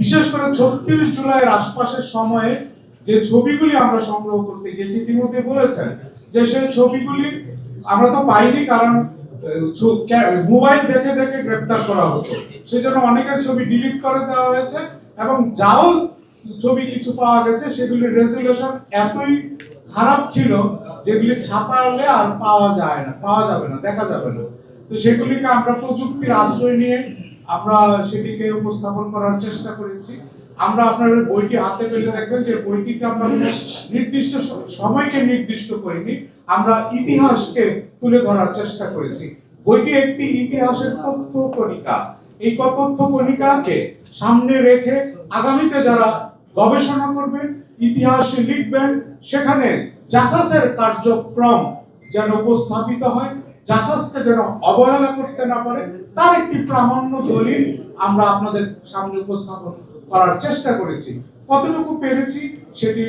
বিশেষ করে ছত্রিশ জুলাইয়ের আশপাশের সময়ে যে ছবিগুলি আমরা সংগ্রহ করতে গেছি ইতিমধ্যে বলেছেন যে সেই ছবিগুলি আমরা তো পাইনি কারণ মোবাইল দেখে দেখে গ্রেফতার করা হতো। সেজন্য অনেকের ছবি ডিলিট করে দেওয়া হয়েছে এবং যাও ছবি কিছু পাওয়া গেছে সেগুলির রেজুলেশন এতই খারাপ ছিল যেগুলি ছাপালে আর পাওয়া যায় না, পাওয়া যাবে না, দেখা যাবে না। তো সেগুলিকে আমরা প্রযুক্তির আশ্রয় নিয়ে আমরা সেটিকে উপস্থাপন করার চেষ্টা করেছি। আমরা আপনার বইটি হাতে পেলে দেখবেন যে বইটিতে আমরা নির্দিষ্ট সময়কে নির্দিষ্ট করিনি, আমরা ইতিহাসকে তুলে ধরার চেষ্টা করেছি। বইটি একটি ইতিহাসের তথ্য কণিকা। এই তথ্য কণিকাকে সামনে রেখে আগামীতে যারা গবেষণা করবেন, ইতিহাসে লিখবেন, সেখানে জাসাসের কার্যক্রম যেন উপস্থাপিত হয় জাসাসকে যেন অবহেলা করতে না পারে, তার একটি প্রামাণ্য দলিল আমরা আপনাদের সামনে উপস্থাপন করার চেষ্টা করেছি। কতটুকু পেরেছি সেটি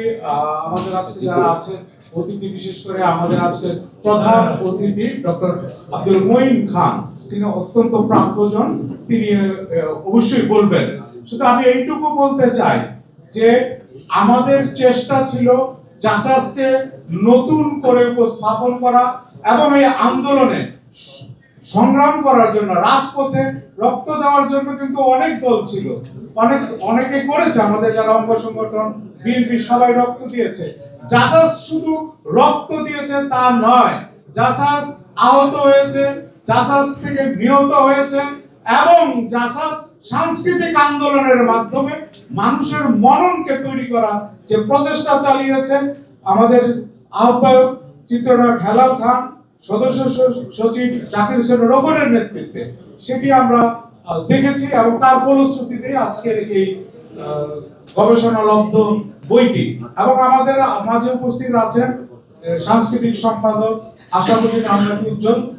আমাদের আজকে যারা আছে অতিথি বিশেষ করে আমাদের আজকে প্রধান অতিথি ডক্টর আব্দুল মঈন খান। তিনি অত্যন্ত প্রাপ্তজন, তিনি অবশ্যই বলবেন। শুধু আমি এইটুকু বলতে চাই যে আমাদের চেষ্টা ছিল জাসাসকে নতুন করে উপস্থাপন করা এবং এই আন্দোলনে সংগ্রাম করার জন্য, রাজপথে রক্ত দেওয়ার জন্য কিন্তু অনেক দল ছিল। অনেক, অনেকে করেছে। আমাদের যারা অঙ্গ সংগঠন, বিএনপি, সবাই রক্ত দিয়েছে। জাসাস শুধু রক্ত দিয়েছে তা নয়, জাসাস আহত হয়েছে, জাসাস থেকে নিহত হয়েছে এবং জাসাস সাংস্কৃতিক আন্দোলনের মাধ্যমে মানুষের মননকে তৈরি করা যে প্রচেষ্টা চালিয়েছে, আমাদের আহ্বায়ক চিত্রনায়ক হেলাল খান, সদস্য সচিব জাকির হোসেন রোবনের নেতৃত্বে। সেটি আমরা দেখেছি এবং তার ফলশ্রুতিতে আজকের এই গবেষণা গবেষণালব্ধ বইটি। এবং আমাদের মাঝে উপস্থিত আছেন সাংস্কৃতিক সম্পাদক আশাবুদ্দিন আহমেদ উজ্জ্বল।